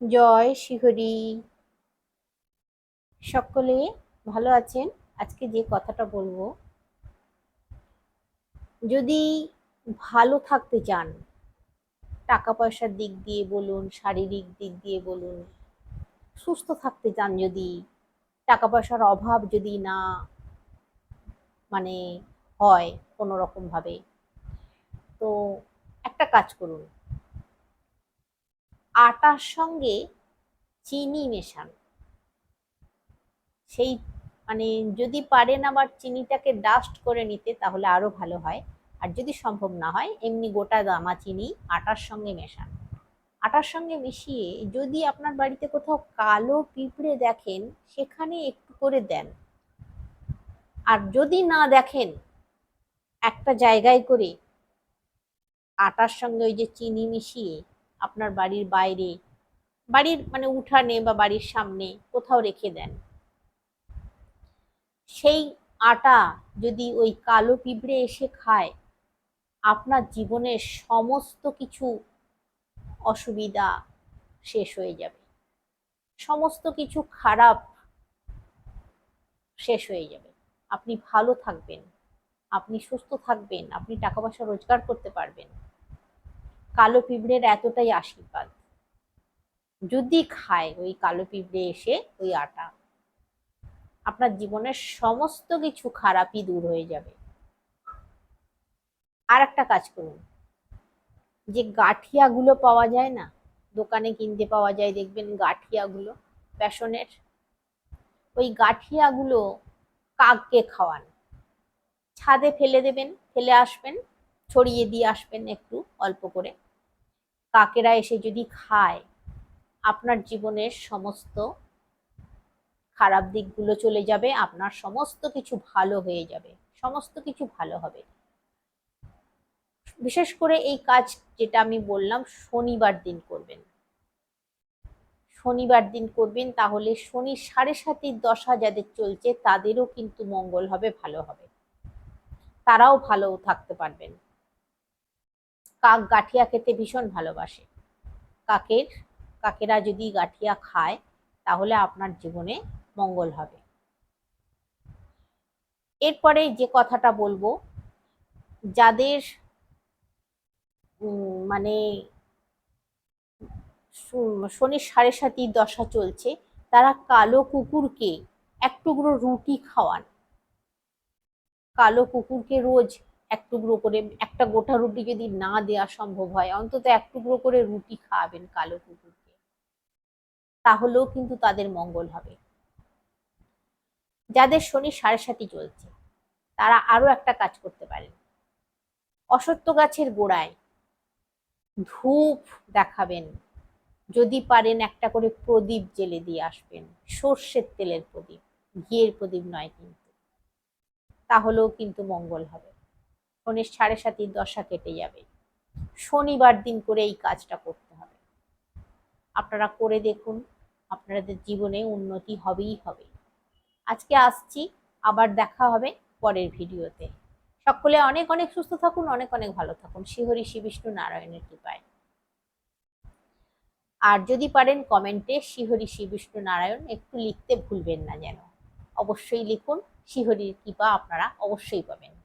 জয় শিহরি। সকলে ভালো আছেন? আজকে যে কথাটা বলব, যদি ভালো থাকতে চান টাকা পয়সার দিক দিয়ে বলুন, শারীরিক দিক দিয়ে বলুন, সুস্থ থাকতে চান যদি টাকা পয়সার অভাব যদি না মানে হয় কোনো রকম ভাবে তো একটা কাজ করুন। আটার সঙ্গে চিনি মেশান। সেই মানে যদি পারেন আবার চিনিটাকে ডাস্ট করে নিতে তাহলে আরও ভালো হয়। আর যদি সম্ভব না হয়, এমনি গোটা দামা চিনি আটার সঙ্গে মেশান। আটার সঙ্গে মিশিয়ে যদি আপনার বাড়িতে কোথাও কালো পিঁপড়ে দেখেন, সেখানে একটু করে দেন। আর যদি না দেখেন, একটা জায়গায় করে আটার সঙ্গে ওই যে চিনি মিশিয়ে আপনার বাড়ির বাইরে, বাড়ির মানে উঠানে বা বাড়ির সামনে কোথাও রেখে দেন। সেই আটা যদি ওই কালো পিঁপড়ে এসে খায়, আপনার জীবনের সমস্ত কিছু অসুবিধা শেষ হয়ে যাবে। সমস্ত কিছু খারাপ শেষ হয়ে যাবে। আপনি ভালো থাকবেন, আপনি সুস্থ থাকবেন, আপনি টাকা পয়সা রোজগার করতে পারবেন। কালো পিঁপড়ের এতটাই আশীর্বাদ। যদি খায় ওই কালো পিঁপড়ে এসে ওই আটা, আপনার জীবনের সমস্ত কিছু খারাপই দূর হয়ে যাবে। আর একটা কাজ করুন। যে গাঠিয়াগুলো পাওয়া যায় না, দোকানে কিনতে পাওয়া যায়, দেখবেন গাঠিয়াগুলো বেসনের ওই গাঠিয়াগুলো কাককে খাওয়ান। ছাদে ফেলে দেবেন, ফেলে আসবেন ছড়িয়ে দিয়ে আসবেন একটু অল্প করে। কাকেরা এসে যদি খায়, আপনার জীবনের সমস্ত খারাপ দিকগুলো চলে যাবে, আপনার সমস্ত কিছু ভালো হয়ে যাবে, সমস্ত কিছু ভালো হবে। বিশেষ করে এই কাজ যেটা আমি বললাম, শনিবার দিন করবেন। শনিবার দিন করবেন, তাহলে শনি সাড়ে সাতির দশা যাদের চলছে, তাদেরও কিন্তু মঙ্গল হবে, ভালো হবে। তারাও ভালো থাকতে পারবেন। কাক গাঠিয়া খেতে ভীষণ ভালোবাসে। কাকের, কাকেরা যদি গাঠিয়া খায়, তাহলে আপনার জীবনে মঙ্গল হবে। এরপরে যে কথাটা বলব, যাদের মানে শনির সাড়ে সাতি দশা চলছে, তারা কালো কুকুরকে এক টুকরো রুটি খাওয়ান। কালো কুকুরকে রোজ এক টুকরো করে, একটা গোটা রুটি যদি না দেওয়া সম্ভব হয়, অন্তত এক টুকরো করে রুটি খাওয়াবেন কালো কুকুরকে। তাহলেও কিন্তু তাদের মঙ্গল হবে। যাদের শনি সাড়ে সাতি চলছে, তারা আরও একটা কাজ করতে পারেন। অসত্য গাছের গোড়ায় ধূপ দেখাবেন। যদি পারেন একটা করে প্রদীপ জেলে দিয়ে আসবেন। সর্ষের তেলের প্রদীপ, ঘিয়ের প্রদীপ নয় কিন্তু। তাহলেও কিন্তু মঙ্গল হবে। শনির সাড়ে সাতির দশা কেটে যাবে। শনিবার দিন করে এই কাজটা করতে হবে। আপনারা করে দেখুন, আপনাদের জীবনে উন্নতি হবেই হবে। আজকে আসছি, আবার দেখা হবে পরের ভিডিওতে। সকলে অনেক অনেক সুস্থ থাকুন, অনেক অনেক ভালো থাকুন। শ্রীহরি শ্রী বিষ্ণু নারায়ণের কৃপায়। আর যদি পারেন কমেন্টে শ্রীহরি শ্রী বিষ্ণু নারায়ণ একটু লিখতে ভুলবেন না যেন। অবশ্যই লিখুন শ্রীহরির কৃপা আপনারা অবশ্যই পাবেন।